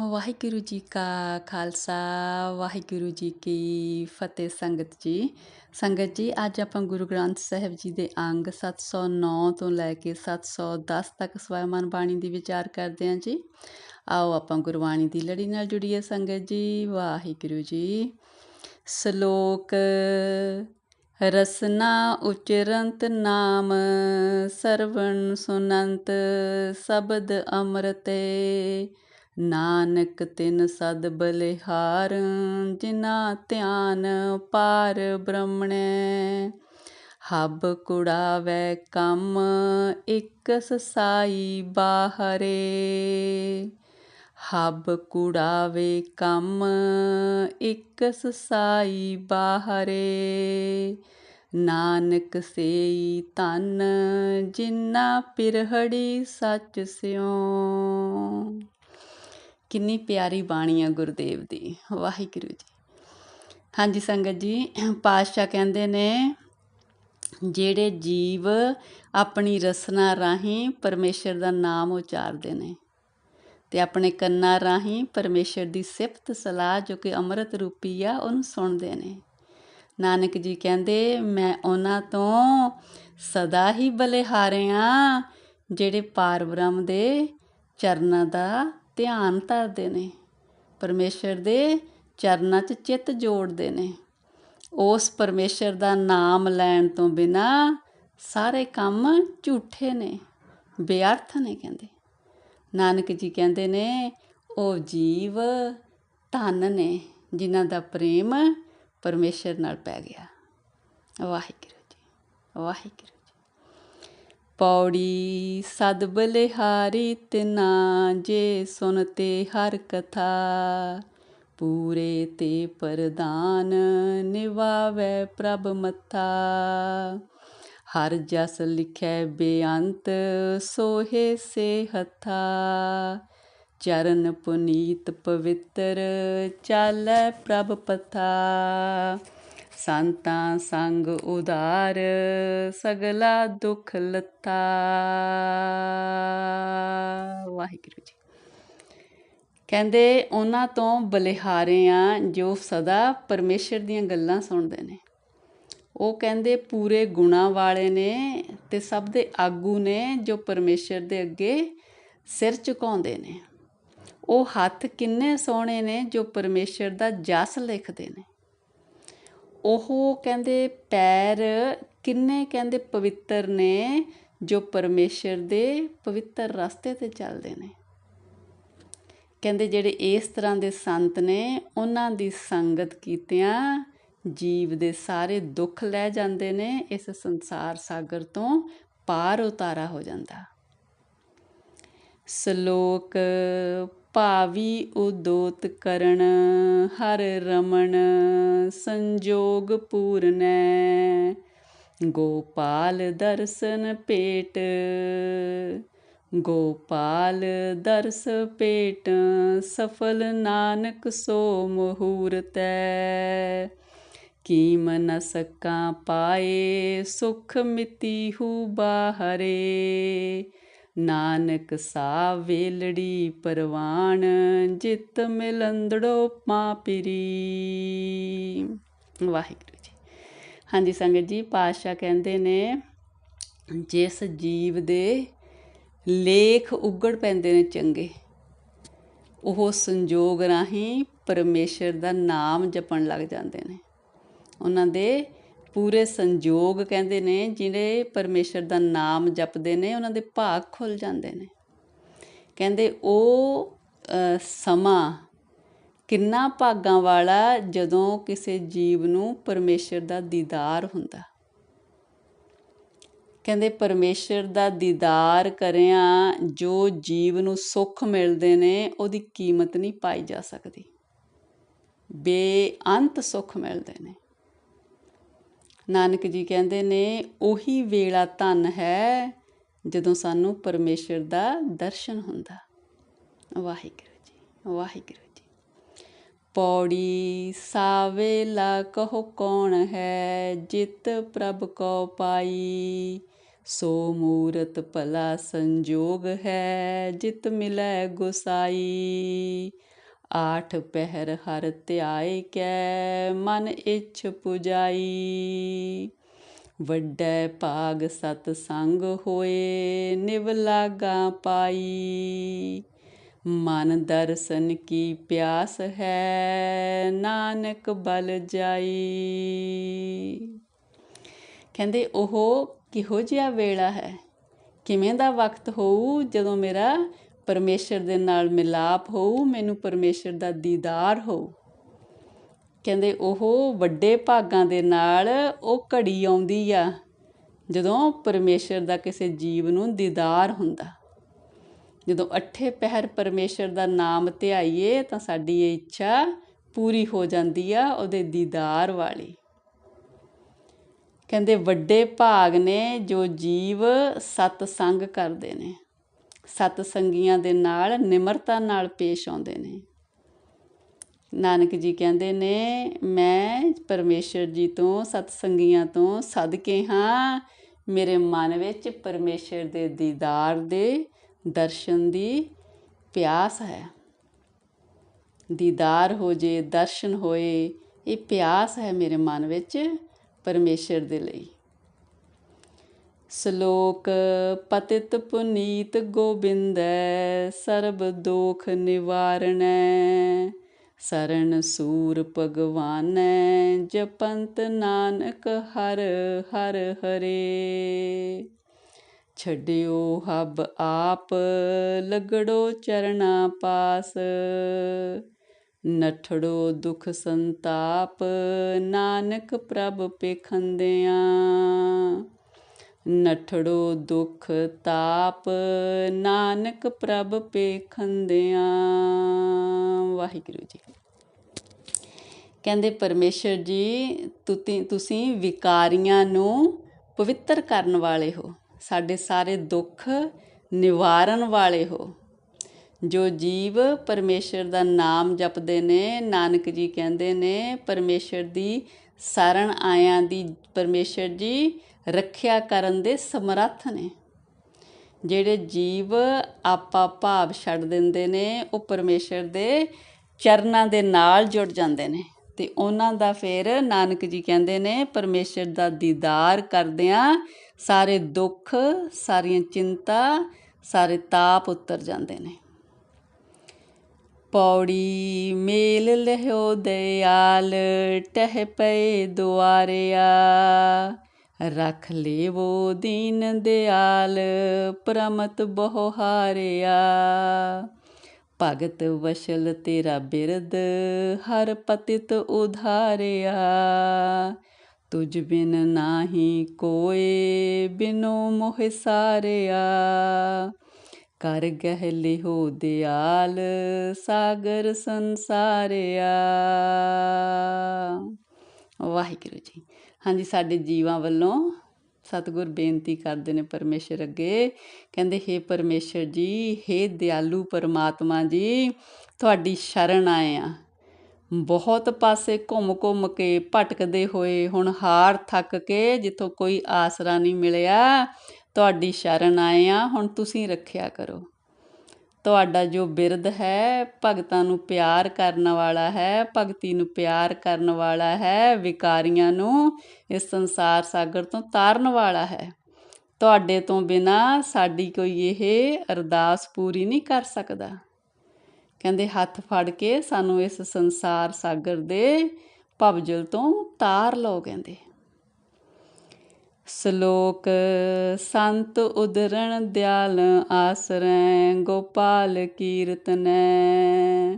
ਵਾਹਿਗੁਰੂ ਜੀ ਕਾ ਖਾਲਸਾ, ਵਾਹਿਗੁਰੂ ਜੀ ਕੀ ਫਤਿਹ ਸੰਗਤ ਜੀ। ਸੰਗਤ ਜੀ, ਅੱਜ ਆਪਾਂ ਗੁਰੂ ਗ੍ਰੰਥ ਸਾਹਿਬ ਜੀ ਦੇ ਅੰਗ 709 ਤੋਂ ਲੈ ਕੇ 710 ਤੱਕ ਸਵੈਮਨ ਬਾਣੀ ਦੀ ਵਿਚਾਰ ਕਰਦੇ ਹਾਂ ਜੀ। ਆਓ ਆਪਾਂ ਗੁਰਬਾਣੀ ਦੀ ਲੜੀ ਨਾਲ ਜੁੜੀਏ ਸੰਗਤ ਜੀ, ਵਾਹਿਗੁਰੂ ਜੀ। ਸ਼ਲੋਕ, ਰਸਨਾ ਉਚਰੰਤ ਨਾਮ, ਸਰਵਣ ਸੁਨੰਤ, ਸ਼ਬਦ ਅੰਮ੍ਰਿਤੇ। ਨਾਨਕ ਤਿਨ ਸਦ ਬਲਿਹਾਰ, ਜਿਨਾ ਧਿਆਨ ਪਾਰ ਬ੍ਰਹਮਣੈ। ਹਬ ਕੁੜਾਵੈ ਕੰਮ, ਇਕ ਸਾਈ ਬਾਹਰੇ। ਹਬ ਕੁੜਾਵੇ ਕੰਮ, ਇਕ ਸਾਈ ਬਾਹਰੇ। ਨਾਨਕ ਸੇਈ ਤਨ ਜਿਨਾ ਪਿਰਹੜੀ ਸੱਚ ਸਿਉ। ਕਿੰਨੀ ਪਿਆਰੀ ਬਾਣੀ ਆ ਗੁਰਦੇਵ ਦੀ, ਵਾਹਿਗੁਰੂ ਜੀ। ਹਾਂਜੀ ਸੰਗਤ ਜੀ, ਪਾਤਸ਼ਾਹ ਕਹਿੰਦੇ ਨੇ, ਜਿਹੜੇ ਜੀਵ ਆਪਣੀ ਰਸਨਾ ਰਾਹੀਂ ਪਰਮੇਸ਼ਰ ਦਾ ਨਾਮ ਉਚਾਰਦੇ ਨੇ ਤੇ ਆਪਣੇ ਕੰਨਾਂ ਰਾਹੀਂ ਪਰਮੇਸ਼ਰ ਦੀ ਸਿਫਤ ਸਲਾਹ ਜੋ ਕਿ ਅੰਮ੍ਰਿਤ ਰੂਪੀ ਆ, ਉਹਨੂੰ ਸੁਣਦੇ ਨੇ। ਨਾਨਕ ਜੀ ਕਹਿੰਦੇ, ਮੈਂ ਉਹਨਾਂ ਤੋਂ ਸਦਾ ਹੀ ਬਲਿਹਾਰਿਆਂ ਜਿਹੜੇ ਪਾਰਬ੍ਰਹਮ ਦੇ ਚਰਨਾਂ ਦਾ ਧਿਆਨ ਧਰਦੇ ਨੇ। ਪਰਮੇਸ਼ਰ ਦੇ ਚਰਨਾਂ 'ਚ ਚਿੱਤ ਜੋੜਦੇ ਨੇ। ਉਸ ਪਰਮੇਸ਼ਰ ਦਾ ਨਾਮ ਲੈਣ ਤੋਂ ਬਿਨਾ ਸਾਰੇ ਕੰਮ ਝੂਠੇ ਨੇ, ਬੇਅਰਥ ਨੇ ਕਹਿੰਦੇ। ਨਾਨਕ ਜੀ ਕਹਿੰਦੇ ਨੇ, ਉਹ ਜੀਵ ਧਨ ਨੇ ਜਿਨ੍ਹਾਂ ਦਾ ਪ੍ਰੇਮ ਪਰਮੇਸ਼ਰ ਨਾਲ ਪੈ ਗਿਆ। ਵਾਹਿਗੁਰੂ ਜੀ, ਵਾਹਿਗੁਰੂ। ਪੌੜੀ ਸਦ ਬਲਿਹਾਰੀ ਤਿਨਾ, ਜੇ ਸੁਨਤੇ ਹਰ ਕਥਾ। ਪੂਰੇ ਤੇ ਪ੍ਰਦਾਨ ਨਿਵਾਵੇ ਪ੍ਰਭ ਮੱਥਾ। ਹਰ ਜਸ ਲਿਖੈ ਬੇਅੰਤ, ਸੋਹੇ ਸੇ ਹਥਾ। ਚਰਨ ਪੁਨੀਤ ਪਵਿੱਤਰ, ਚਾਲੈ ਪ੍ਰਭ ਪਥਾ। ਸੰਤਾਂ ਸੰਗ ਉਦਾਰ ਸਗਲਾ ਦੁਖ ਲੱਥਾ ਵਾਹਿਗੁਰੂ ਜੀ। ਕਹਿੰਦੇ ਉਹਨਾਂ ਤੋਂ ਬਲਿਹਾਰੇ ਆ ਜੋ ਸਦਾ ਪਰਮੇਸ਼ਰ ਦੀਆਂ ਗੱਲਾਂ ਸੁਣਦੇ ਨੇ। ਉਹ ਕਹਿੰਦੇ ਪੂਰੇ ਗੁਣਾ ਵਾਲੇ ਨੇ ਤੇ ਸਭ ਦੇ ਆਗੂ ਨੇ ਜੋ ਪਰਮੇਸ਼ਰ ਦੇ ਅੱਗੇ ਸਿਰ ਝੁਕਾਉਂਦੇ ਨੇ। ਉਹ ਹੱਥ ਕਿੰਨੇ ਸੋਹਣੇ ਨੇ ਜੋ ਪਰਮੇਸ਼ਰ ਦਾ ਜਸ ਲਿਖਦੇ ਨੇ। ਉਹ ਕਹਿੰਦੇ ਪੈਰ ਕਿੰਨੇ ਕਹਿੰਦੇ ਪਵਿੱਤਰ ਨੇ, ਜੋ ਪਰਮੇਸ਼ਰ ਦੇ ਪਵਿੱਤਰ ਰਸਤੇ ਤੇ ਚੱਲਦੇ ਨੇ। ਕਹਿੰਦੇ ਜਿਹੜੇ ਇਸ ਤਰ੍ਹਾਂ ਦੇ ਸੰਤ ਨੇ, ਉਹਨਾਂ ਦੀ ਸੰਗਤ ਕੀਤਿਆਂ ਜੀਵ ਦੇ ਸਾਰੇ ਦੁੱਖ ਲੈ ਜਾਂਦੇ ਨੇ, ਇਸ ਸੰਸਾਰ ਸਾਗਰ ਤੋਂ ਪਾਰ ਉਤਾਰਾ ਹੋ ਜਾਂਦਾ। ਸ਼ਲੋਕ ਭਾਵੀ ਉਦੋਤ ਕਰਨ, ਹਰ ਰਮਣ ਸੰਜੋਗ ਪੂਰਨੈ। ਗੋਪਾਲ ਦਰਸ਼ਨ ਪੇਟ ਗੋਪਾਲ ਦਰਸ ਪੇਟ ਸਫਲ ਨਾਨਕ ਸੋ ਮਹੂਰਤੈ। ਕੀਮ ਨ ਸਕਾਂ ਪਾਏ, ਸੁਖ ਮਿਤੀ ਹੂ ਬਾਹਰੇ। ਨਾਨਕ ਸਾ ਵੇਲੜੀ ਪਰਵਾਨ ਜਿਤ ਮਿਲੰਦੜੋ ਮਾਪਰੀ ਵਾਹਿਗੁਰੂ ਜੀ। ਹਾਂਜੀ, ਸੰਗਤ ਜੀ, ਪਾਤਸ਼ਾਹ ਕਹਿੰਦੇ ਨੇ, ਜਿਸ ਜੀਵ ਦੇ ਲੇਖ ਉਗੜ ਪੈਂਦੇ ਨੇ ਚੰਗੇ, ਉਹ ਸੰਜੋਗ ਰਾਹੀਂ ਪਰਮੇਸ਼ਰ ਦਾ ਨਾਮ ਜਪਣ ਲੱਗ ਜਾਂਦੇ ਨੇ। ਉਹਨਾਂ ਦੇ ਪੂਰੇ ਸੰਜੋਗ ਕਹਿੰਦੇ ਨੇ, ਜਿਹੜੇ ਪਰਮੇਸ਼ਰ ਦਾ ਨਾਮ ਜਪਦੇ ਨੇ, ਉਹਨਾਂ ਦੇ ਭਾਗ ਖੁੱਲ ਜਾਂਦੇ ਨੇ। ਕਹਿੰਦੇ ਉਹ ਸਮਾਂ ਕਿੰਨਾ ਭਾਗਾਂ ਵਾਲਾ ਜਦੋਂ ਕਿਸੇ ਜੀਵ ਨੂੰ ਪਰਮੇਸ਼ਰ ਦਾ ਦੀਦਾਰ ਹੁੰਦਾ। ਕਹਿੰਦੇ ਪਰਮੇਸ਼ਰ ਦਾ ਦੀਦਾਰ ਕਰਿਆ ਜੋ ਜੀਵ ਨੂੰ ਸੁੱਖ ਮਿਲਦੇ ਨੇ, ਉਹਦੀ ਕੀਮਤ ਨਹੀਂ ਪਾਈ ਜਾ ਸਕਦੀ। ਬੇਅੰਤ ਸੁੱਖ ਮਿਲਦੇ ਨੇ। ਨਾਨਕ ਜੀ ਕਹਿੰਦੇ ਨੇ, ਉਹੀ ਵੇਲਾ ਧਨ ਹੈ ਜਦੋਂ ਸਾਨੂੰ ਪਰਮੇਸ਼ਰ ਦਾ ਦਰਸ਼ਨ ਹੁੰਦਾ। ਵਾਹਿਗੁਰੂ ਜੀ ਵਾਹਿਗੁਰੂ ਜੀ। ਪੌੜੀ ਸਾਵੇਲਾ ਕਹੋ ਕੌਣ ਹੈ, ਜਿਤ ਪ੍ਰਭ ਕੋ ਪਾਈ। ਸੋ ਮੂਰਤ ਭਲਾ ਸੰਜੋਗ ਹੈ, ਜਿਤ ਮਿਲੈ ਗੁਸਾਈ। ਆਠ ਪਹਿਰ ਹਰ ਧਿਆਏ ਕੈ, ਮਨ ਇਛ ਪੁਜਾਈ। ਵੱਡੈ ਭਾਗ ਸਤ ਸੰਗ ਹੋਏ, ਨਿਵ ਲਾਗਾ ਪਾਈ। ਮਨ ਦਰਸ਼ਨ ਕੀ ਪਿਆਸ ਹੈ, ਨਾਨਕ ਬਲ ਜਾਈ। ਕਹਿੰਦੇ ਉਹ ਕਿਹੋ ਜਿਹਾ ਵੇਲਾ ਹੈ? ਕਿਵੇਂ ਦਾ ਵਕਤ ਹੋਊ ਜਦੋਂ ਮੇਰਾ ਪਰਮੇਸ਼ਰ ਦੇ ਨਾਲ ਮਿਲਾਪ ਹੋਊ, ਮੈਨੂੰ ਪਰਮੇਸ਼ਰ ਦਾ ਦੀਦਾਰ ਹੋਊ। ਕਹਿੰਦੇ ਉਹ ਵੱਡੇ ਭਾਗਾਂ ਦੇ ਨਾਲ ਉਹ ਘੜੀ ਆਉਂਦੀ ਆ, ਜਦੋਂ ਪਰਮੇਸ਼ਰ ਦਾ ਕਿਸੇ ਜੀਵ ਨੂੰ ਦੀਦਾਰ ਹੁੰਦਾ। ਜਦੋਂ ਅੱਠੇ ਪਹਿਰ ਪਰਮੇਸ਼ਰ ਦਾ ਨਾਮ ਧਿਆਈਏ, ਤਾਂ ਸਾਡੀ ਇਹ ਇੱਛਾ ਪੂਰੀ ਹੋ ਜਾਂਦੀ ਆ ਉਹਦੇ ਦੀਦਾਰ ਵਾਲੀ। ਕਹਿੰਦੇ, ਵੱਡੇ ਭਾਗ ਨੇ ਜੋ ਜੀਵ ਸਤ ਸੰਗ ਕਰਦੇ ਨੇ। ਸਤ ਸੰਗੀਆਂ ਦੇ ਨਾਲ ਨਿਮਰਤਾ ਨਾਲ ਪੇਸ਼ ਆਉਂਦੇ ਨੇ। ਨਾਨਕ ਜੀ ਕਹਿੰਦੇ ਨੇ, ਮੈਂ ਪਰਮੇਸ਼ਰ ਜੀ ਤੋਂ, ਸਤ ਸੰਗੀਆਂ ਤੋਂ ਸਦਕੇ ਹਾਂ। ਮੇਰੇ ਮਨ ਵਿੱਚ ਪਰਮੇਸ਼ਰ ਦੇ ਦੀਦਾਰ ਦੇ ਦਰਸ਼ਨ ਦੀ ਪਿਆਸ ਹੈ। ਦੀਦਾਰ ਹੋ ਜੇ, ਦਰਸ਼ਨ ਹੋਏ, ਇਹ ਪਿਆਸ ਹੈ ਮੇਰੇ ਮਨ ਵਿੱਚ ਪਰਮੇਸ਼ਰ ਦੇ ਲਈ। ਸ਼ਲੋਕ ਪਤਿਤ ਪੁਨੀਤ ਗੋਬਿੰਦੈ, ਸਰਬ ਦੋਖ ਨਿਵਾਰਣੈ ਸਰਨ ਸੂਰ ਭਗਵਾਨੈ, ਜਪੰਤ ਨਾਨਕ ਹਰ ਹਰ ਹਰੇ। ਛੱਡਿਓ ਹਬ ਆਪ, ਲਗੜੋ ਚਰਣਾ ਪਾਸ। ਨਠੜੋ ਦੁਖ ਸੰਤਾਪ, ਨਾਨਕ ਪ੍ਰਭ ਪੇਖੰਦਿਆਂ। ਨਠੜੋ ਦੁਖ ਤਾਪ, ਨਾਨਕ ਪ੍ਰਭ ਪੇਖੰਦਿਆਂ। ਵਾਹਿਗੁਰੂ ਜੀ। ਕਹਿੰਦੇ ਪਰਮੇਸ਼ਰ ਜੀ ਤੁਸੀਂ ਵਿਕਾਰੀਆਂ ਨੂੰ ਪਵਿੱਤਰ ਕਰਨ ਵਾਲੇ ਹੋ। ਸਾਡੇ ਸਾਰੇ ਦੁੱਖ ਨਿਵਾਰਨ ਵਾਲੇ ਹੋ। ਜੋ ਜੀਵ ਪਰਮੇਸ਼ਰ ਦਾ ਨਾਮ ਜਪਦੇ ਨੇ, ਨਾਨਕ ਜੀ ਕਹਿੰਦੇ ਨੇ, ਪਰਮੇਸ਼ਰ ਦੀ ਸਰਣ ਆਇਆਂ ਦੀ, ਪਰਮੇਸ਼ਰ ਜੀ ਰੱਖਿਆ ਕਰਨ ਦੇ ਸਮਰੱਥ ਨੇ। ਜਿਹੜੇ ਜੀਵ ਆਪਾ ਭਾਵ ਛੱਡ ਦਿੰਦੇ ਨੇ, ਉਹ ਪਰਮੇਸ਼ਰ ਦੇ ਚਰਨਾਂ ਦੇ ਨਾਲ ਜੁੜ ਜਾਂਦੇ ਨੇ। ਤੇ ਉਹਨਾਂ ਦਾ ਫਿਰ ਨਾਨਕ ਜੀ ਕਹਿੰਦੇ ਨੇ, ਪਰਮੇਸ਼ਰ ਦਾ ਦੀਦਾਰ ਕਰਦਿਆਂ ਸਾਰੇ ਦੁੱਖ, ਸਾਰੀਆਂ ਚਿੰਤਾ, ਸਾਰੇ ਤਾਪ ਉਤਰ ਜਾਂਦੇ ਨੇ। ਪੌੜੀ ਮੇਲ ਲਿਓ ਦਿਆਲ, ਟਹਿ ਪਏ ਦੁਆਰਿਆ। ਰਖ ਲੇਵੋ ਦੀਨ ਦਿਆਲ, ਪ੍ਰਮਤ ਬਹੁ ਹਾਰਿਆ। ਭਗਤ ਵਸ਼ਲ ਤੇਰਾ ਬਿਰਦ, ਹਰ ਪਤਿਤ ਉਧਾਰਿਆ। ਤੁਝ ਬਿਨ ਨਾਹੀ ਕੋਏ, ਬਿਨੋ ਮੋਹ ਸਾਰਿਆ। ਕਰ ਗਹਿ ਲਿਹੋ ਦਿਆਲ, ਸਾਗਰ ਸੰਸਾਰਿਆ। ਵਾਹਿਗੁਰੂ ਜੀ। ਹਾਂਜੀ, ਸਾਡੇ ਜੀਵਾਂ ਵੱਲੋਂ ਸਤਿਗੁਰ ਬੇਨਤੀ ਕਰਦੇ ਨੇ ਪਰਮੇਸ਼ਰ ਅੱਗੇ। ਕਹਿੰਦੇ हे ਪਰਮੇਸ਼ਰ ਜੀ हे ਦਿਆਲੂ ਪਰਮਾਤਮਾ ਜੀ, ਤੁਹਾਡੀ ਸ਼ਰਨ ਆਏ ਆ। ਬਹੁਤ ਪਾਸੇ ਘੁੰਮ ਘੁੰਮ ਕੇ ਭਟਕਦੇ ਹੋਏ, ਹੁਣ ਹਾਰ ਥੱਕ ਕੇ ਜਿੱਥੋਂ ਕੋਈ ਆਸਰਾ ਨਹੀਂ ਮਿਲਿਆ, ਤੁਹਾਡੀ ਸ਼ਰਨ ਆਏ ਆ, ਹੁਣ ਤੁਸੀਂ ਰੱਖਿਆ ਕਰੋ। ਤੁਹਾਡਾ ਜੋ ਬਿਰਧ ਹੈ, ਭਗਤਾਂ ਨੂੰ ਪਿਆਰ ਕਰਨ ਵਾਲਾ ਹੈ, ਭਗਤੀ ਨੂੰ ਪਿਆਰ ਕਰਨ ਵਾਲਾ ਹੈ, ਵਿਕਾਰੀਆਂ ਨੂੰ ਇਸ ਸੰਸਾਰ ਸਾਗਰ ਤੋਂ ਤਾਰਨ ਵਾਲਾ ਹੈ। ਤੁਹਾਡੇ ਤੋਂ ਬਿਨਾ ਸਾਡੀ ਕੋਈ ਇਹ ਅਰਦਾਸ ਪੂਰੀ ਨਹੀਂ ਕਰ ਸਕਦਾ। ਕਹਿੰਦੇ, ਹੱਥ ਫੜ ਕੇ ਸਾਨੂੰ ਇਸ ਸੰਸਾਰ ਸਾਗਰ ਦੇ ਭਵਜਲ ਤੋਂ ਤਾਰ ਲਓ, ਕਹਿੰਦੇ। ਸ਼ਲੋਕ, ਸੰਤ ਉਦਰਣ ਦਿਆਲ ਆਸਰੈ, ਗੋਪਾਲ ਕੀਰਤਨੈ।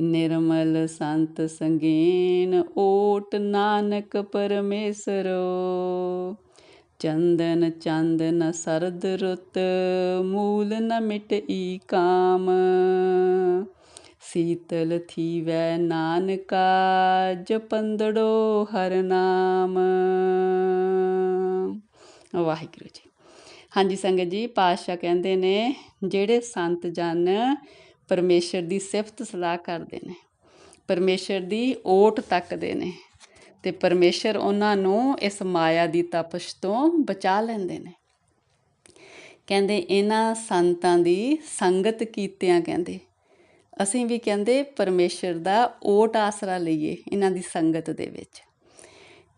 ਨਿਰਮਲ ਸੰਤ ਸੰਗੀਨ ਓਟ ਨਾਨਕ ਪਰਮੇਸ਼ਰੋ। ਚੰਦਨ ਚੰਦਨ ਸਰਦ ਰੁੱਤ, ਮੂਲ ਨ ਮਿਟਈ ਕਾਮ। ਸੀਤਲ ਥੀਵੈ ਨਾਨਕਾ, ਜਪੰਦੜੋ ਹਰ ਨਾਮ। ਵਾਹਿਗੁਰੂ ਜੀ। ਹਾਂਜੀ ਸੰਗਤ ਜੀ, ਪਾਤਸ਼ਾਹ ਕਹਿੰਦੇ ਨੇ, ਜਿਹੜੇ ਸੰਤ ਜਨ ਪਰਮੇਸ਼ਰ ਦੀ ਸਿਫਤ ਸਲਾਹ ਕਰਦੇ ਨੇ, ਪਰਮੇਸ਼ਰ ਦੀ ਓਟ ਤੱਕਦੇ ਨੇ ਤੇ ਪਰਮੇਸ਼ਰ ਉਹਨਾਂ ਨੂੰ ਇਸ ਮਾਇਆ ਦੀ ਤਪਸ਼ ਤੋਂ ਬਚਾ ਲੈਂਦੇ ਨੇ। ਕਹਿੰਦੇ ਇਹਨਾਂ ਸੰਤਾਂ ਦੀ ਸੰਗਤ ਕੀਤਿਆਂ ਕਹਿੰਦੇ, ਅਸੀਂ ਵੀ ਕਹਿੰਦੇ ਪਰਮੇਸ਼ਰ ਦਾ ਓਟ ਆਸਰਾ ਲਈਏ ਇਹਨਾਂ ਦੀ ਸੰਗਤ ਦੇ ਵਿੱਚ।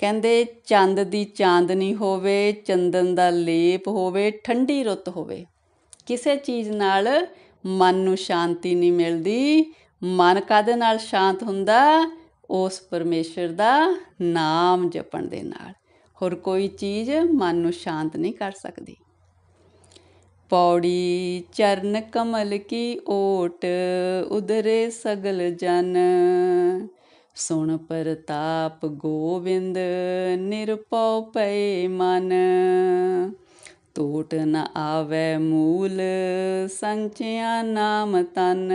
ਕਹਿੰਦੇ ਚੰਦ ਦੀ ਚਾਂਦਨੀ ਹੋਵੇ, ਚੰਦਨ ਦਾ ਲੇਪ ਹੋਵੇ, ਠੰਡੀ ਰੁੱਤ ਹੋਵੇ। ਕਿਸੇ ਚੀਜ਼ ਨਾਲ ਮਨ ਨੂੰ ਸ਼ਾਂਤੀ ਨਹੀਂ ਮਿਲਦੀ। ਮਨ ਕਾਦੇ ਨਾਲ ਸ਼ਾਂਤ ਹੁੰਦਾ? ਉਸ ਪਰਮੇਸ਼ਰ ਦਾ ਨਾਮ ਜਪਣ ਦੇ ਨਾਲ। ਹੋਰ ਕੋਈ ਚੀਜ਼ ਮਨ ਨੂੰ ਸ਼ਾਂਤ ਨਹੀਂ ਕਰ ਸਕਦੀ। ਪੌੜੀ, ਚਰਨ ਕਮਲ ਕੀ ਓਟ, ਉਧਰੇ ਸਗਲ ਜਨ। ਸੁਣ ਪ੍ਰਤਾਪ ਗੋਵਿੰਦ ਨਿਰਪਉ ਪਏ ਮਨ। ਟੋਟ ਨ ਆਵੇ ਮੂਲ, ਸੰਚਿਆ ਨਾਮ ਤਨ।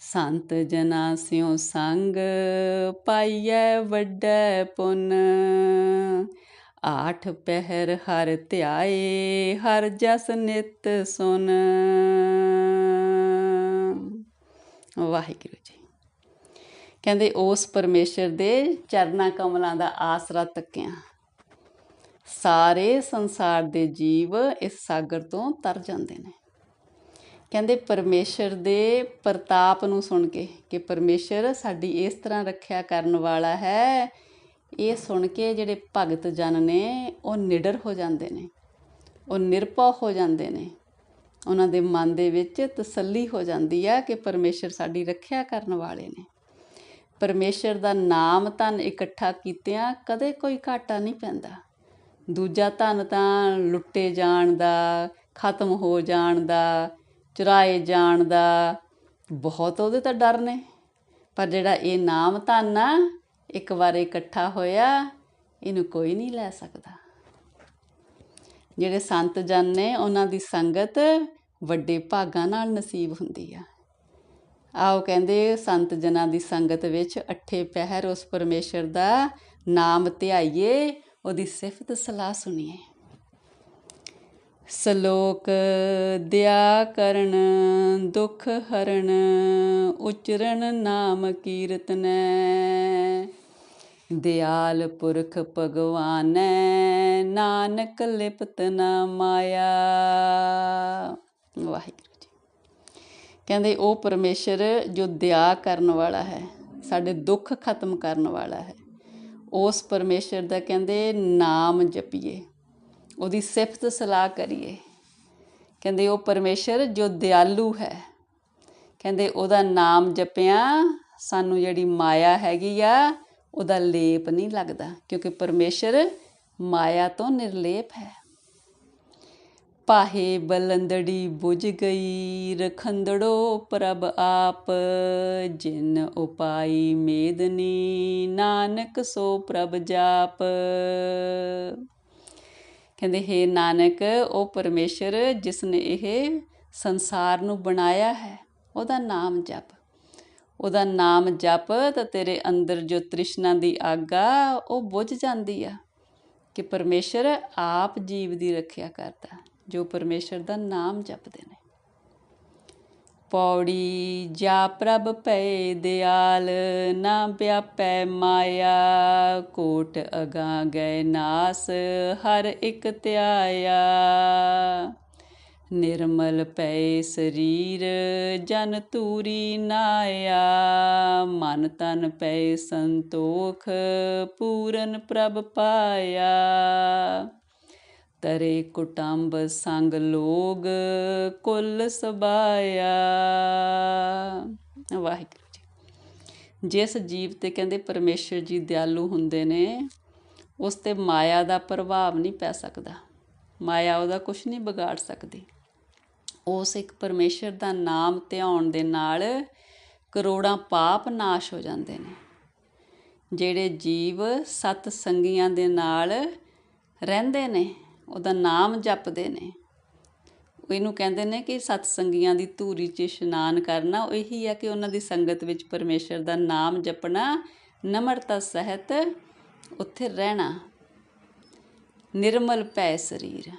ਸੰਤ ਜਨਾ ਸਿਉ ਸੰਗ, ਪਾਈਐ ਵੱਡੈ ਪੁੰਨ। ਆਠ ਪਹਿਰ ਹਰ ਧਿਆਏ, ਹਰ ਜਸ ਨਿਤ ਸੁਨ। ਵਾਹਿਗੁਰੂ ਜੀ। ਕਹਿੰਦੇ ਉਸ ਪਰਮੇਸ਼ਰ ਦੇ ਚਰਨਾ ਕਮਲਾਂ ਦਾ ਆਸਰਾ ਤੱਕਿਆ। ਸਾਰੇ ਸੰਸਾਰ ਦੇ ਜੀਵ ਇਸ ਸਾਗਰ ਤੋਂ ਤਰ ਜਾਂਦੇ ਨੇ। ਕਹਿੰਦੇ ਪਰਮੇਸ਼ਰ ਦੇ ਪ੍ਰਤਾਪ ਨੂੰ ਸੁਣ ਕੇ ਕਿ ਪਰਮੇਸ਼ਰ ਸਾਡੀ ਇਸ ਤਰ੍ਹਾਂ ਰੱਖਿਆ ਕਰਨ ਵਾਲਾ ਹੈ, ਇਹ ਸੁਣ ਕੇ ਜਿਹੜੇ ਭਗਤ ਜਨ ਨੇ, ਉਹ ਨਿਡਰ ਹੋ ਜਾਂਦੇ ਨੇ। ਉਹ ਨਿਰਭਉ ਹੋ ਜਾਂਦੇ ਨੇ। ਉਹਨਾਂ ਦੇ ਮਨ ਦੇ ਵਿੱਚ ਤਸੱਲੀ ਹੋ ਜਾਂਦੀ ਆ ਕਿ ਪਰਮੇਸ਼ਰ ਸਾਡੀ ਰੱਖਿਆ ਕਰਨ ਵਾਲੇ ਨੇ। ਪਰਮੇਸ਼ਰ ਦਾ ਨਾਮ ਧਨ ਇਕੱਠਾ ਕੀਤਿਆਂ ਕਦੇ ਕੋਈ ਘਾਟਾ ਨਹੀਂ ਪੈਂਦਾ। ਦੂਜਾ ਧਨ ਤਾਂ ਲੁੱਟੇ ਜਾਣ ਦਾ, ਖਤਮ ਹੋ ਜਾਣ ਦਾ, ਚੁਰਾਏ ਜਾਣ ਦਾ, ਬਹੁਤ ਉਹਦੇ ਤਾਂ ਡਰ ਨੇ। ਪਰ ਜਿਹੜਾ ਇਹ ਨਾਮ ਧਨ ਆ, ਇੱਕ ਵਾਰ ਇਕੱਠਾ ਹੋਇਆ, ਇਹਨੂੰ ਕੋਈ ਨਹੀਂ ਲੈ ਸਕਦਾ। ਜਿਹੜੇ ਸੰਤ ਜਨ ਨੇ, ਉਹਨਾਂ ਦੀ ਸੰਗਤ ਵੱਡੇ ਭਾਗਾਂ ਨਾਲ ਨਸੀਬ ਹੁੰਦੀ ਆ। ਆਓ ਕਹਿੰਦੇ ਸੰਤ ਜਨਾਂ ਦੀ ਸੰਗਤ ਵਿੱਚ ਅੱਠੇ ਪਹਿਰ ਉਸ ਪਰਮੇਸ਼ਰ ਦਾ ਨਾਮ ਧਿਆਈਏ, ਉਹਦੀ ਸਿਫਤ ਸਲਾਹ ਸੁਣੀਏ। ਸ਼ਲੋਕ, ਦਿਆ ਕਰਨ, ਦੁਖ ਹਰਨ, ਉਚਰਨ ਨਾਮ ਕੀਰਤਨੈ। ਦਿਆਲ ਪੁਰਖ ਭਗਵਾਨੈ, ਨਾਨਕ ਲਿਪਤ ਨਾ ਮਾਇਆ। ਵਾਹਿਗੁਰੂ। ਕਹਿੰਦੇ ਉਹ ਪਰਮੇਸ਼ਰ ਜੋ ਦਇਆ ਕਰਨ ਵਾਲਾ ਹੈ, ਸਾਡੇ ਦੁੱਖ ਖਤਮ ਕਰਨ ਵਾਲਾ ਹੈ, ਉਸ ਪਰਮੇਸ਼ਰ ਦਾ ਕਹਿੰਦੇ ਨਾਮ ਜਪੀਏ, ਉਹਦੀ ਸਿਫਤ ਸਲਾਹ ਕਰੀਏ। ਕਹਿੰਦੇ ਉਹ ਪਰਮੇਸ਼ਰ ਜੋ ਦਿਆਲੂ ਹੈ, ਕਹਿੰਦੇ ਉਹਦਾ ਨਾਮ ਜਪਿਆ, ਸਾਨੂੰ ਜਿਹੜੀ ਮਾਇਆ ਹੈਗੀ ਆ, ਉਹਦਾ ਲੇਪ ਨਹੀਂ ਲੱਗਦਾ, ਕਿਉਂਕਿ ਪਰਮੇਸ਼ਰ ਮਾਇਆ ਤੋਂ ਨਿਰਲੇਪ ਹੈ। ਪਾਹੇ ਬਲੰਦੜੀ ਬੁਝ ਗਈ, ਰਖੰਦੜੋ ਪ੍ਰਭ ਆਪ। ਜਿਨ ਉਪਾਈ ਮੇਦਨੀ, ਨਾਨਕ ਸੋ ਪ੍ਰਭ ਜਾਪ। ਕਹਿੰਦੇ, ਹੈ ਨਾਨਕ, ਉਹ ਪਰਮੇਸ਼ਰ ਜਿਸ ਨੇ ਇਹ ਸੰਸਾਰ ਨੂੰ ਬਣਾਇਆ ਹੈ, ਉਹਦਾ ਨਾਮ ਜਪ। ਉਹਦਾ ਨਾਮ ਜਪ ਤਾਂ ਤੇਰੇ ਅੰਦਰ ਜੋ ਤ੍ਰਿਸ਼ਨਾ ਦੀ ਅੱਗ ਆ, ਉਹ ਬੁਝ ਜਾਂਦੀ ਆ ਕਿ ਪਰਮੇਸ਼ਰ ਆਪ ਜੀਵ ਦੀ ਰੱਖਿਆ ਕਰਦਾ। ਜੋ ਪਰਮੇਸ਼ਰ ਦਾ ਨਾਮ ਜਪਦੇ ਨੇ। ਪੌੜੀ ਜਾ ਪ੍ਰਭ ਪੈ ਦਿਆਲ, ਨਾ ਵਿਆਪੈ ਮਾਇਆ। ਕੋਟ ਅਗਾ ਗਏ ਨਾਸ, ਹਰ ਇੱਕ ਧਿਆਇਆ। ਨਿਰਮਲ ਪੈ ਸਰੀਰ, ਜਨ ਤੂਰੀ ਨਾਇਆ। ਮਨ ਤਨ ਪੈ ਸੰਤੋਖ, ਪੂਰਨ ਪ੍ਰਭ ਪਾਇਆ। ਤਰੇ ਕੁਟੰਬ ਸੰਗ ਲੋਗ ਕੁੱਲ ਸਬਾਇਆ। ਵਾਹਿਗੁਰੂ ਜੀ। ਜਿਸ ਜੀਵ ਤੇ ਕਹਿੰਦੇ ਪਰਮੇਸ਼ਰ ਜੀ ਦਿਆਲੂ ਹੁੰਦੇ ਨੇ, ਉਸ ਤੇ ਮਾਇਆ ਦਾ ਪ੍ਰਭਾਵ ਨਹੀਂ ਪੈ ਸਕਦਾ। ਮਾਇਆ ਉਹਦਾ ਕੁਝ ਨਹੀਂ ਵਿਗਾੜ ਸਕਦੀ। ਉਸ ਇੱਕ ਪਰਮੇਸ਼ਰ ਦਾ ਨਾਮ ਧਿਆਉਣ ਦੇ ਨਾਲ ਕਰੋੜਾਂ ਪਾਪ ਨਾਸ਼ ਹੋ ਜਾਂਦੇ ਨੇ। ਜਿਹੜੇ ਜੀਵ ਸਤ ਸੰਗੀਆਂ ਦੇ ਨਾਲ ਰਹਿੰਦੇ ਨੇ ਉਹਦਾ ਨਾਮ ਜਪਦੇ ਨੇ। ਇਹਨੂੰ ਕਹਿੰਦੇ ਨੇ ਕਿ ਸਤ ਸੰਗੀਆਂ ਦੀ ਧੂਰੀ 'ਚ ਇਸ਼ਨਾਨ ਕਰਨਾ, ਉਹ ਇਹੀ ਹੈ ਕਿ ਉਹਨਾਂ ਦੀ ਸੰਗਤ ਵਿੱਚ ਪਰਮੇਸ਼ਰ ਦਾ ਨਾਮ ਜਪਣਾ, ਨਮਰਤਾ ਸਹਿਤ ਉੱਥੇ ਰਹਿਣਾ। ਨਿਰਮਲ ਪੈ ਸਰੀਰ।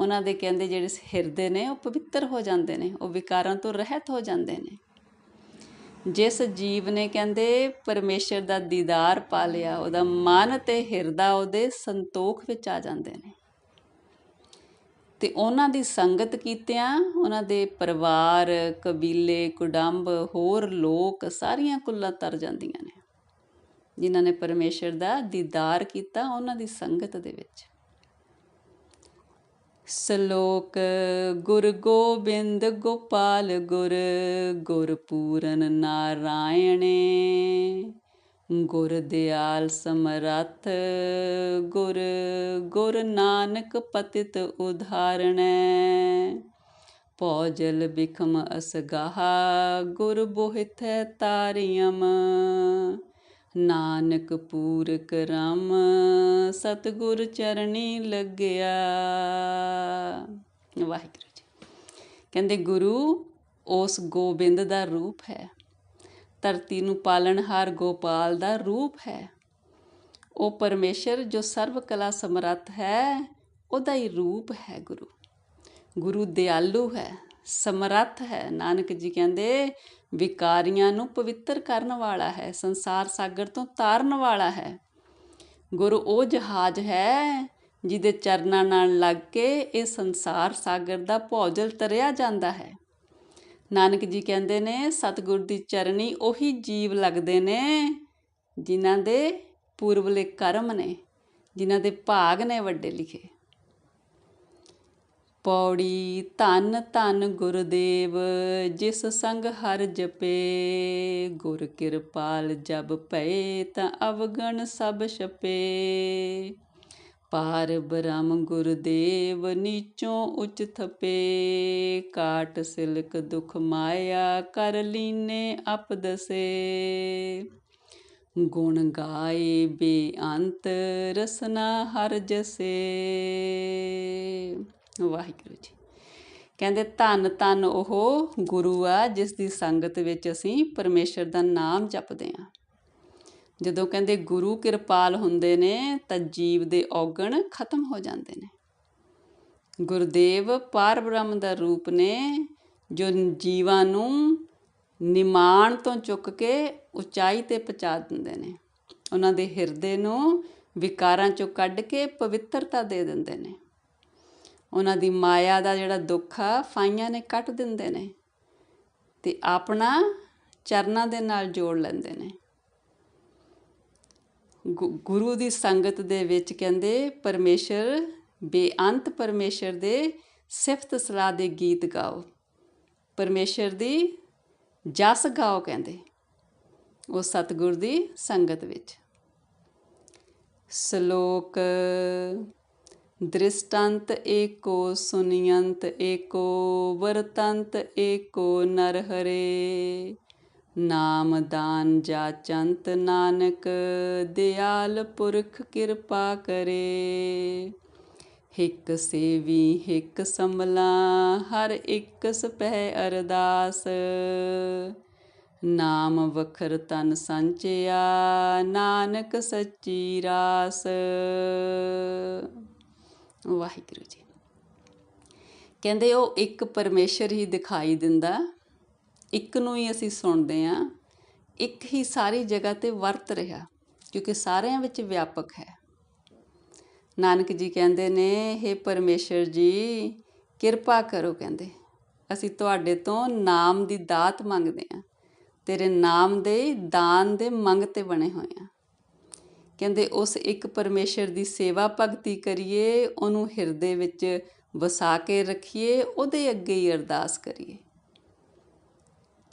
ਉਹਨਾਂ ਦੇ ਕਹਿੰਦੇ ਜਿਹੜੇ ਹਿਰਦੇ ਨੇ, ਉਹ ਪਵਿੱਤਰ ਹੋ ਜਾਂਦੇ ਨੇ, ਉਹ ਵਿਕਾਰਾਂ ਤੋਂ ਰਹਿਤ ਹੋ ਜਾਂਦੇ ਨੇ। ਜਿਸ ਜੀਵ ਨੇ ਕਹਿੰਦੇ ਪਰਮੇਸ਼ਰ ਦਾ ਦੀਦਾਰ ਪਾ ਲਿਆ, ਉਹਦਾ ਮਨ ਤੇ ਹਿਰਦਾ ਉਹਦੇ ਸੰਤੋਖ ਵਿੱਚ ਆ ਜਾਂਦੇ ਨੇ। ਤੇ ਉਹਨਾਂ ਦੀ ਸੰਗਤ ਕੀਤਿਆਂ, ਉਹਨਾਂ ਦੇ ਪਰਿਵਾਰ, ਕਬੀਲੇ, ਕੁਡੰਬ, ਹੋਰ ਲੋਕ ਸਾਰੀਆਂ ਕੁੱਲਾਂ ਤਰ ਜਾਂਦੀਆਂ ਨੇ। ਜਿਨ੍ਹਾਂ ਨੇ ਪਰਮੇਸ਼ਰ ਦਾ ਦੀਦਾਰ ਕੀਤਾ ਉਹਨਾਂ ਦੀ ਸੰਗਤ ਦੇ ਵਿੱਚ। ਸ਼ਲੋਕ, ਗੁਰ ਗੋਬਿੰਦ ਗੋਪਾਲ ਗੁਰ ਗੁਰ ਪੂਰਨ ਨਾਰਾਇਣੇ। ਗੁਰ ਦਿਆਲ ਸਮਰੱਥ, ਗੁਰ ਗੁਰ ਨਾਨਕ ਪਤਿਤ ਉਧਾਰਣੈ ਪੌਜਲ ਬਿਖਮ ਅਸਗਾਹਾ, ਗੁਰ ਬੋਹਿਥੈ ਤਾਰਿਯਮ। ਨਾਨਕ ਪੂਰਕ ਰਾਮ, ਸਤਗੁਰ ਚਰਣੀ ਲੱਗਿਆ। ਵਾਹਿਗੁਰੂ ਜੀ। ਕਹਿੰਦੇ ਗੁਰੂ, ਉਸ ਗੋਬਿੰਦ ਦਾ ਰੂਪ ਹੈ। ਧਰਤੀ ਨੂੰ ਪਾਲਣਹਾਰ ਗੋਪਾਲ ਦਾ ਰੂਪ ਹੈ। ਉਹ ਪਰਮੇਸ਼ਰ ਜੋ ਸਰਵ ਕਲਾ ਸਮਰੱਥ ਹੈ, ਉਹਦਾ ਹੀ ਰੂਪ ਹੈ ਗੁਰੂ। ਗੁਰੂ ਦਿਆਲੂ ਹੈ, ਸਮਰੱਥ ਹੈ। ਨਾਨਕ ਜੀ ਕਹਿੰਦੇ, ਵਿਕਾਰੀਆਂ ਨੂੰ ਪਵਿੱਤਰ ਕਰਨ ਵਾਲਾ ਹੈ, ਸੰਸਾਰ ਸਾਗਰ ਤੋਂ ਤਾਰਨ ਵਾਲਾ ਹੈ। ਗੁਰੂ ਉਹ ਜਹਾਜ਼ ਹੈ, ਜਿਹਦੇ ਚਰਨਾਂ ਨਾਲ ਲੱਗ ਕੇ ਇਹ ਸੰਸਾਰ ਸਾਗਰ ਦਾ ਭੌਜਲ ਤਰਿਆ ਜਾਂਦਾ ਹੈ। ਨਾਨਕ ਜੀ ਕਹਿੰਦੇ ਨੇ, ਸਤਿਗੁਰ ਦੀ ਚਰਣੀ ਉਹੀ ਜੀਵ ਲੱਗਦੇ ਨੇ, ਜਿਨ੍ਹਾਂ ਦੇ ਪੂਰਵਲੇ ਕਰਮ ਨੇ, ਜਿਨ੍ਹਾਂ ਦੇ ਭਾਗ ਨੇ ਵੱਡੇ ਲਿਖੇ। ਪੌੜੀ ਧੰਨ ਧੰਨ ਗੁਰਦੇਵ, ਜਿਸ ਸੰਗ ਹਰ ਜਪੇ, ਗੁਰ ਕਿਰਪਾਲ ਜਬ ਪਏ ਤਾਂ ਅਵਗਣ ਸਭ ਛਪੇ। ਪਾਰ ਬ੍ਰਹਮ ਗੁਰਦੇਵ ਨੀਚੋਂ ਉੱਚ ਥਪੇ, ਕਾਟ ਸਿਲਕ ਦੁਖ ਮਾਇਆ ਕਰ ਲੀਨੇ ਅਪ ਦਸੇ। ਗੁਣ ਗਾਏ ਬੇਅੰਤ ਰਸਨਾ ਹਰ ਜਸੇ। ਵਾਹਿਗੁਰੂ ਜੀ। ਕਹਿੰਦੇ, ਧੰਨ ਧੰਨ ਉਹ ਗੁਰੂ ਆ ਜਿਸ ਦੀ ਸੰਗਤ ਵਿੱਚ ਅਸੀਂ ਪਰਮੇਸ਼ਰ ਦਾ ਨਾਮ ਜਪਦੇ ਆ। ਜਦੋਂ ਕਹਿੰਦੇ ਗੁਰੂ ਕਿਰਪਾਲ ਹੁੰਦੇ ਨੇ, ਤਾਂ ਜੀਵ ਦੇ ਔਗਣ ਖਤਮ ਹੋ ਜਾਂਦੇ ਨੇ। ਗੁਰਦੇਵ ਪਾਰ ਬ੍ਰਹਮ ਦਾ ਰੂਪ ਨੇ, ਜੋ ਜੀਵਾਂ ਨੂੰ ਨਿਮਾਣ ਤੋਂ ਚੁੱਕ ਕੇ ਉਚਾਈ ਤੇ ਪਹੁੰਚਾ ਦਿੰਦੇ ਨੇ। ਉਹਨਾਂ ਦੇ ਹਿਰਦੇ ਨੂੰ ਵਿਕਾਰਾਂ ਚੋਂ ਕੱਢ ਕੇ ਪਵਿੱਤਰਤਾ ਦੇ ਦਿੰਦੇ ਨੇ। ਉਹਨਾਂ ਦੀ ਮਾਇਆ ਦਾ ਜਿਹੜਾ ਦੁੱਖ ਆ, ਫਾਈਆਂ ਨੇ ਕੱਟ ਦਿੰਦੇ ਨੇ ਤੇ ਆਪਣਾ ਚਰਨਾਂ ਦੇ ਨਾਲ ਜੋੜ ਲੈਂਦੇ ਨੇ। ਗੁ, ਗੁਰੂ ਦੀ ਸੰਗਤ ਦੇ ਵਿੱਚ ਕਹਿੰਦੇ, ਪਰਮੇਸ਼ਰ, ਬੇਅੰਤ ਪਰਮੇਸ਼ਰ ਦੇ ਸਿਫਤ ਸਲਾਹ ਦੇ ਗੀਤ ਗਾਓ। ਪਰਮੇਸ਼ਰ ਦੀ ਜਸ ਗਾਓ ਕਹਿੰਦੇ, ਉਹ ਸਤਗੁਰ ਦੀ ਸੰਗਤ ਵਿੱਚ। ਸ਼ਲੋਕ, ਦ੍ਰਿਸ਼ਟੰਤ ਏਕੋ ਸੁਨਿਯੰਤ ਏਕੋ, ਵਰਤੰਤ ਏਕੋ ਨਰ ਹਰੇ ਨਾਮ ਦਾਨ ਜਾਚੰਤ ਨਾਨਕ, ਦਿਆਲ ਪੁਰਖ ਕਿਰਪਾ ਕਰੇ। ਹਿੱਕ ਸੇਵੀ, ਹਿੱਕ ਸੰਭਲਾ, ਹਰ ਇੱਕ ਸਪਹਿ ਅਰਦਾਸ। ਨਾਮ ਵਖਰ ਤਨ ਸੰਚਿਆ, ਨਾਨਕ ਸੱਚੀ ਰਾਸ। ਵਾਹਿਗੁਰੂ ਜੀ। ਕਹਿੰਦੇ ਉਹ ਇੱਕ ਪਰਮੇਸ਼ਰ ਹੀ ਦਿਖਾਈ ਦਿੰਦਾ। ਇੱਕ ਨੂੰ ਹੀ ਅਸੀਂ ਸੁਣਦੇ ਆ ਇੱਕ ਹੀ ਸਾਰੀ ਜਗ੍ਹਾ ਤੇ ਵਰਤ ਰਿਹਾ, ਕਿਉਂਕਿ ਸਾਰਿਆਂ ਵਿੱਚ ਵਿਆਪਕ ਹੈ। ਨਾਨਕ ਜੀ ਕਹਿੰਦੇ ਨੇ हे ਪਰਮੇਸ਼ਰ ਜੀ, ਕਿਰਪਾ ਕਰੋ ਕਹਿੰਦੇ। ਅਸੀਂ ਤੁਹਾਡੇ ਤੋਂ ਨਾਮ ਦੀ ਦਾਤ ਮੰਗਦੇ ਆ ਤੇਰੇ ਨਾਮ ਦੇ ਦਾਨ ਦੇ ਮੰਗ ਤੇ ਬਣੇ ਹੋਏ ਆ ਕਹਿੰਦੇ, ਉਸ ਇੱਕ ਪਰਮੇਸ਼ਰ ਦੀ ਸੇਵਾ ਭਗਤੀ ਕਰੀਏ, ਉਹਨੂੰ ਹਿਰਦੇ ਵਿੱਚ ਵਸਾ ਕੇ ਰੱਖੀਏ, ਉਹਦੇ ਅੱਗੇ ਹੀ ਅਰਦਾਸ ਕਰੀਏ।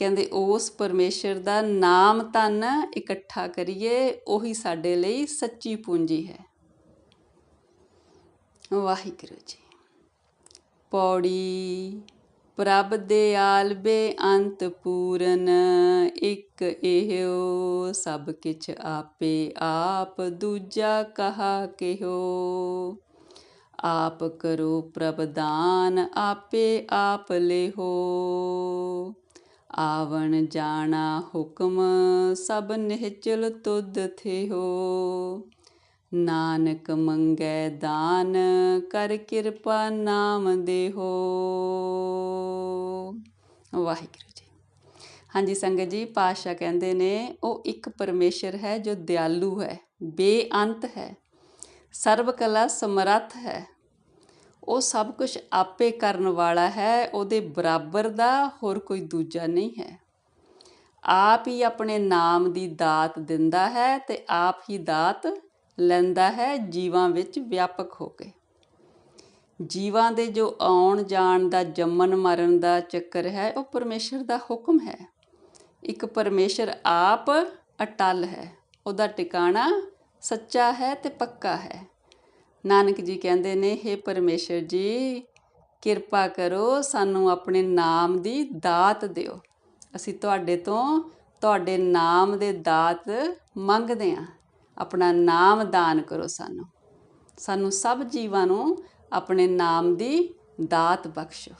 ਕਹਿੰਦੇ ਉਸ ਪਰਮੇਸ਼ਰ ਦਾ ਨਾਮ ਧਨ ਇਕੱਠਾ ਕਰੀਏ, ਉਹੀ ਸਾਡੇ ਲਈ ਸੱਚੀ ਪੂੰਜੀ ਹੈ। ਵਾਹਿਗੁਰੂ ਜੀ। ਪੌੜੀ, ਪ੍ਰਭ ਦੇ ਦਿਆਲ ਬੇਅੰਤ ਪੂਰਨ, ਇੱਕ ਇਹੋ ਸਭ ਕਿਛ ਆਪੇ, ਆਪ ਦੂਜਾ ਕਹਾ ਕਿਹੋ? ਆਪ ਕਰੋ ਪ੍ਰਭ ਦਾਨ, ਆਪੇ ਆਪ ਲਿਹੋ। ਆਵਣ ਜਾਣਾ ਹੁਕਮ ਸਭ ਨਿਹਚਲ ਤੁਧ ਥਿਓ ਨਾਨਕ ਮੰਗੈ ਦਾਨ ਕਰ ਕਿਰਪਾ ਨਾਮ ਦੇਹੋ। ਵਾਹਿਗੁਰੂ ਜੀ। ਹਾਂਜੀ ਸੰਗਤ ਜੀ ਪਾਸ਼ਾ ਕਹਿੰਦੇ ਨੇ, ਉਹ ਇੱਕ ਪਰਮੇਸ਼ਰ ਹੈ ਜੋ ਦਿਆਲੂ ਹੈ, ਬੇਅੰਤ ਹੈ, ਸਰਵ ਕਲਾ ਸਮਰੱਥ ਹੈ। ਉਹ ਸਭ ਕੁਝ ਆਪੇ ਕਰਨ ਵਾਲਾ ਹੈ, ਉਹਦੇ ਬਰਾਬਰ ਦਾ ਹੋਰ ਕੋਈ ਦੂਜਾ ਨਹੀਂ ਹੈ। ਆਪ ਹੀ ਆਪਣੇ ਨਾਮ ਦੀ ਦਾਤ ਦਿੰਦਾ ਹੈ ਤੇ ਆਪ ਹੀ ਦਾਤ ਲੈਂਦਾ ਹੈ, ਜੀਵਾਂ ਵਿੱਚ ਵਿਆਪਕ ਹੋ ਕੇ। ਜੀਵਾਂ ਦੇ ਜੋ ਆਉਣ ਜਾਣ ਦਾ, ਜੰਮਣ ਮਰਨ ਦਾ ਚੱਕਰ ਹੈ, ਉਹ ਪਰਮੇਸ਼ਰ ਦਾ ਹੁਕਮ ਹੈ। ਇੱਕ ਪਰਮੇਸ਼ਰ ਆਪ ਅਟਲ ਹੈ, ਉਹਦਾ ਟਿਕਾਣਾ ਸੱਚਾ ਹੈ ਤੇ ਪੱਕਾ ਹੈ। ਨਾਨਕ ਜੀ ਕਹਿੰਦੇ ਨੇ हे ਪਰਮੇਸ਼ਰ ਜੀ, ਕਿਰਪਾ ਕਰੋ ਸਾਨੂੰ ਆਪਣੇ ਨਾਮ ਦੀ ਦਾਤ ਦਿਓ। ਅਸੀਂ ਤੁਹਾਡੇ ਤੋਂ ਤੁਹਾਡੇ ਨਾਮ ਦੇ ਦਾਤ ਮੰਗਦੇ ਹਾਂ। ਆਪਣਾ ਨਾਮ ਦਾਨ ਕਰੋ ਸਾਨੂੰ। ਸਾਨੂੰ ਸਭ ਜੀਵਾਂ ਨੂੰ ਆਪਣੇ ਨਾਮ ਦੀ ਦਾਤ ਬਖਸ਼ੋ।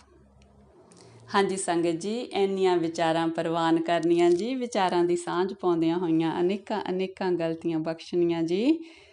ਹਾਂਜੀ ਸੰਗਤ ਜੀ, ਇੰਨੀਆਂ ਵਿਚਾਰਾਂ ਪ੍ਰਵਾਨ ਕਰਨੀਆਂ ਜੀ, ਵਿਚਾਰਾਂ ਦੀ ਸਾਂਝ ਪਾਉਂਦਿਆਂ ਹੋਈਆਂ ਅਨੇਕਾਂ ਅਨੇਕਾਂ ਗਲਤੀਆਂ ਬਖਸ਼ਣੀਆਂ ਜੀ।